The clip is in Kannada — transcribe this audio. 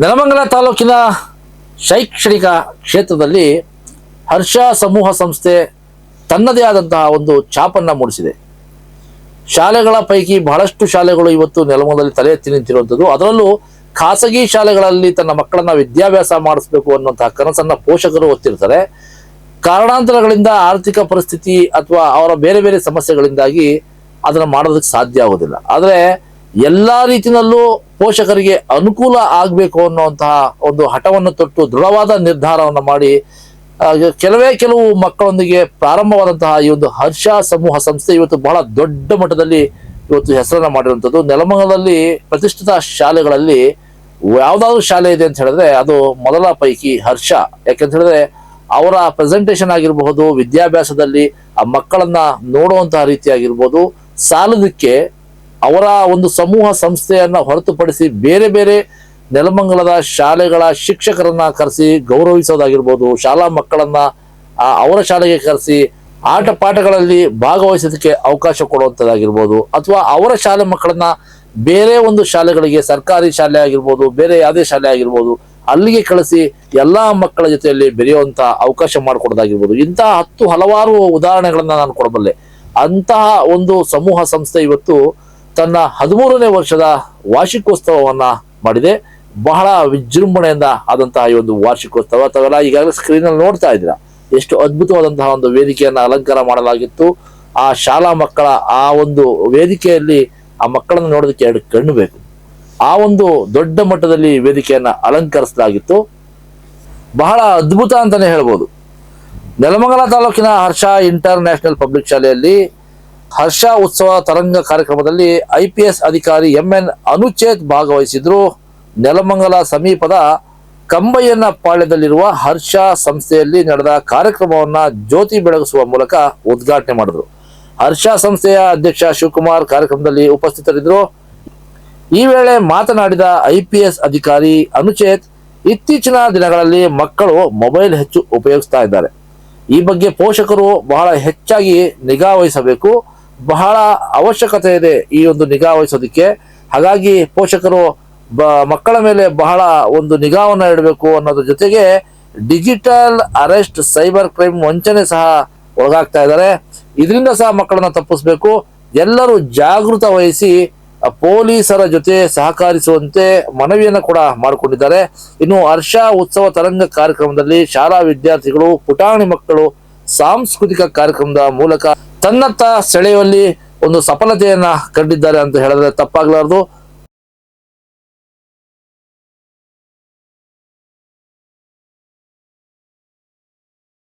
ನೆಲಮಂಗಲ ತಾಲೂಕಿನ ಶೈಕ್ಷಣಿಕ ಕ್ಷೇತ್ರದಲ್ಲಿ ಹರ್ಷ ಸಮೂಹ ಸಂಸ್ಥೆ ತನ್ನದೇ ಆದಂತಹ ಒಂದು ಛಾಪನ್ನು ಮೂಡಿಸಿದೆ. ಶಾಲೆಗಳ ಪೈಕಿ ಬಹಳಷ್ಟು ಶಾಲೆಗಳು ಇವತ್ತು ನೆಲಮಂಗಲದಲ್ಲಿ ತಲೆ ಎತ್ತಿ ನಿಂತಿರುವಂಥದ್ದು. ಅದರಲ್ಲೂ ಖಾಸಗಿ ಶಾಲೆಗಳಲ್ಲಿ ತನ್ನ ಮಕ್ಕಳನ್ನ ವಿದ್ಯಾಭ್ಯಾಸ ಮಾಡಿಸ್ಬೇಕು ಅನ್ನುವಂತಹ ಕನಸನ್ನ ಪೋಷಕರು ಹೊತ್ತಿರ್ತಾರೆ. ಕಾರಣಾಂತರಗಳಿಂದ ಆರ್ಥಿಕ ಪರಿಸ್ಥಿತಿ ಅಥವಾ ಅವರ ಬೇರೆ ಬೇರೆ ಸಮಸ್ಯೆಗಳಿಂದಾಗಿ ಅದನ್ನು ಮಾಡೋದಕ್ಕೆ ಸಾಧ್ಯ ಆಗೋದಿಲ್ಲ. ಆದರೆ ಎಲ್ಲ ರೀತಿಯಲ್ಲೂ ಪೋಷಕರಿಗೆ ಅನುಕೂಲ ಆಗಬೇಕು ಅನ್ನುವಂತಹ ಒಂದು ಹಠವನ್ನು ತೊಟ್ಟು ದೃಢವಾದ ನಿರ್ಧಾರವನ್ನು ಮಾಡಿ ಕೆಲವೇ ಕೆಲವು ಮಕ್ಕಳೊಂದಿಗೆ ಪ್ರಾರಂಭವಾದಂತಹ ಈ ಒಂದು ಹರ್ಷ ಸಮೂಹ ಸಂಸ್ಥೆ ಇವತ್ತು ಬಹಳ ದೊಡ್ಡ ಮಟ್ಟದಲ್ಲಿ ಇವತ್ತು ಹೆಸರನ್ನು ಮಾಡಿರುವಂಥದ್ದು. ನೆಲಮಂಗಲದಲ್ಲಿ ಪ್ರತಿಷ್ಠಿತ ಶಾಲೆಗಳಲ್ಲಿ ಯಾವ್ದಾದ್ರು ಶಾಲೆ ಇದೆ ಅಂತ ಹೇಳಿದ್ರೆ ಅದು ಮೊದಲ ಪೈಕಿ ಹರ್ಷ. ಯಾಕೆಂತ ಹೇಳಿದ್ರೆ ಅವರ ಪ್ರೆಸೆಂಟೇಷನ್ ಆಗಿರಬಹುದು, ವಿದ್ಯಾಭ್ಯಾಸದಲ್ಲಿ ಆ ಮಕ್ಕಳನ್ನ ನೋಡುವಂತಹ ರೀತಿ ಆಗಿರ್ಬೋದು ಸಾಲದಕ್ಕೆ ಅವರ ಒಂದು ಸಮೂಹ ಸಂಸ್ಥೆಯನ್ನು ಹೊರತುಪಡಿಸಿ ಬೇರೆ ಬೇರೆ ನೆಲಮಂಗಲದ ಶಾಲೆಗಳ ಶಿಕ್ಷಕರನ್ನ ಕರೆಸಿ ಗೌರವಿಸೋದಾಗಿರ್ಬೋದು, ಶಾಲಾ ಮಕ್ಕಳನ್ನ ಅವರ ಶಾಲೆಗೆ ಕರೆಸಿ ಆಟ ಪಾಠಗಳಲ್ಲಿ ಭಾಗವಹಿಸೋದಕ್ಕೆ ಅವಕಾಶ ಕೊಡುವಂಥದ್ದಾಗಿರ್ಬೋದು ಅಥವಾ ಅವರ ಶಾಲೆ ಮಕ್ಕಳನ್ನ ಬೇರೆ ಒಂದು ಶಾಲೆಗಳಿಗೆ, ಸರ್ಕಾರಿ ಶಾಲೆ ಆಗಿರ್ಬೋದು, ಬೇರೆ ಯಾವುದೇ ಶಾಲೆ ಆಗಿರ್ಬೋದು, ಅಲ್ಲಿಗೆ ಕಳಿಸಿ ಎಲ್ಲ ಮಕ್ಕಳ ಜೊತೆಯಲ್ಲಿ ಬೆರೆಯುವಂಥ ಅವಕಾಶ ಮಾಡಿಕೊಡೋದಾಗಿರ್ಬೋದು. ಇಂತಹ ಹತ್ತು ಹಲವಾರು ಉದಾಹರಣೆಗಳನ್ನ ನಾನು ಕೊಡಬಲ್ಲೆ. ಅಂತಹ ಒಂದು ಸಮೂಹ ಸಂಸ್ಥೆ ಇವತ್ತು ತನ್ನ ಹದಿಮೂರನೇ ವರ್ಷದ ವಾರ್ಷಿಕೋತ್ಸವವನ್ನ ಮಾಡಿದೆ. ಬಹಳ ವಿಜೃಂಭಣೆಯಿಂದ ಆದಂತಹ ಈ ಒಂದು ವಾರ್ಷಿಕೋತ್ಸವ. ತಾವೆಲ್ಲ ಈಗಾಗಲೇ ಸ್ಕ್ರೀನ್ ಅಲ್ಲಿ ನೋಡ್ತಾ ಇದ್ದೀರಾ? ಎಷ್ಟು ಅದ್ಭುತವಾದಂತಹ ಒಂದು ವೇದಿಕೆಯನ್ನು ಅಲಂಕಾರ ಮಾಡಲಾಗಿತ್ತು. ಆ ಶಾಲಾ ಮಕ್ಕಳ ಆ ಒಂದು ವೇದಿಕೆಯಲ್ಲಿ ಆ ಮಕ್ಕಳನ್ನು ನೋಡೋದಕ್ಕೆ ಎರಡು ಕಣ್ಣು ಬೇಕು. ಆ ಒಂದು ದೊಡ್ಡ ಮಟ್ಟದಲ್ಲಿ ವೇದಿಕೆಯನ್ನು ಅಲಂಕರಿಸಲಾಗಿತ್ತು. ಬಹಳ ಅದ್ಭುತ ಅಂತಾನೆ ಹೇಳ್ಬೋದು. ನೆಲಮಂಗಲ ತಾಲೂಕಿನ ಹರ್ಷ ಇಂಟರ್ ನ್ಯಾಷನಲ್ ಪಬ್ಲಿಕ್ ಶಾಲೆಯಲ್ಲಿ ಹರ್ಷ ಉತ್ಸವ ತರಂಗ ಕಾರ್ಯಕ್ರಮದಲ್ಲಿ ಐ ಅಧಿಕಾರಿ ಎಂಎನ್ ಅನುಚೇತ್ ಭಾಗವಹಿಸಿದ್ರು. ನೆಲಮಂಗಲ ಸಮೀಪದ ಕಂಬಯ್ಯನ ಪಾಳ್ಯದಲ್ಲಿರುವ ಹರ್ಷ ಸಂಸ್ಥೆಯಲ್ಲಿ ನಡೆದ ಕಾರ್ಯಕ್ರಮವನ್ನ ಜ್ಯೋತಿ ಬೆಳಗಿಸುವ ಮೂಲಕ ಉದ್ಘಾಟನೆ ಮಾಡಿದ್ರು. ಹರ್ಷ ಸಂಸ್ಥೆಯ ಅಧ್ಯಕ್ಷ ಶಿವಕುಮಾರ್ ಕಾರ್ಯಕ್ರಮದಲ್ಲಿ ಉಪಸ್ಥಿತರಿದ್ದರು ಈ ವೇಳೆ ಮಾತನಾಡಿದ ಐ ಅಧಿಕಾರಿ ಅನುಚೇತ್, ಇತ್ತೀಚಿನ ದಿನಗಳಲ್ಲಿ ಮಕ್ಕಳು ಮೊಬೈಲ್ ಹೆಚ್ಚು ಉಪಯೋಗಿಸ್ತಾ ಇದ್ದಾರೆ. ಈ ಬಗ್ಗೆ ಪೋಷಕರು ಬಹಳ ಹೆಚ್ಚಾಗಿ ನಿಗಾ ವಹಿಸಬೇಕು. ಬಹಳ ಅವಶ್ಯಕತೆ ಇದೆ ಈ ಒಂದು ನಿಗಾ ವಹಿಸೋದಕ್ಕೆ. ಹಾಗಾಗಿ ಪೋಷಕರು ಬ, ಮಕ್ಕಳ ಮೇಲೆ ಬಹಳ ಒಂದು ನಿಗಾವನ್ನು ಇಡಬೇಕು ಅನ್ನೋದ್ರ ಜೊತೆಗೆ ಡಿಜಿಟಲ್ ಅರೆಸ್ಟ್, ಸೈಬರ್ ಕ್ರೈಮ್ ವಂಚನೆ ಸಹ ಒಳಗಾಗ್ತಾ ಇದ್ದಾರೆ. ಇದರಿಂದ ಸಹ ಮಕ್ಕಳನ್ನ ತಪ್ಪಿಸ್ಬೇಕು. ಎಲ್ಲರೂ ಜಾಗೃತ ವಹಿಸಿ ಪೊಲೀಸರ ಜೊತೆ ಸಹಕರಿಸುವಂತೆ ಮನವಿಯನ್ನು ಕೂಡ ಮಾಡಿಕೊಂಡಿದ್ದಾರೆ. ಇನ್ನು ಹರ್ಷ ಉತ್ಸವ ತರಂಗ ಕಾರ್ಯಕ್ರಮದಲ್ಲಿ ಶಾಲಾ ವಿದ್ಯಾರ್ಥಿಗಳು, ಪುಟಾಣಿ ಮಕ್ಕಳು ಸಾಂಸ್ಕೃತಿಕ ಕಾರ್ಯಕ್ರಮದ ಮೂಲಕ ತನ್ನತ್ತ ಸೆಳೆಯುವಲ್ಲಿ ಒಂದು ಸಫಲತೆಯನ್ನ ಕಂಡಿದ್ದಾರೆ ಅಂತ ಹೇಳಿದ್ರೆ ತಪ್ಪಾಗ್ಲಾರ್ದು.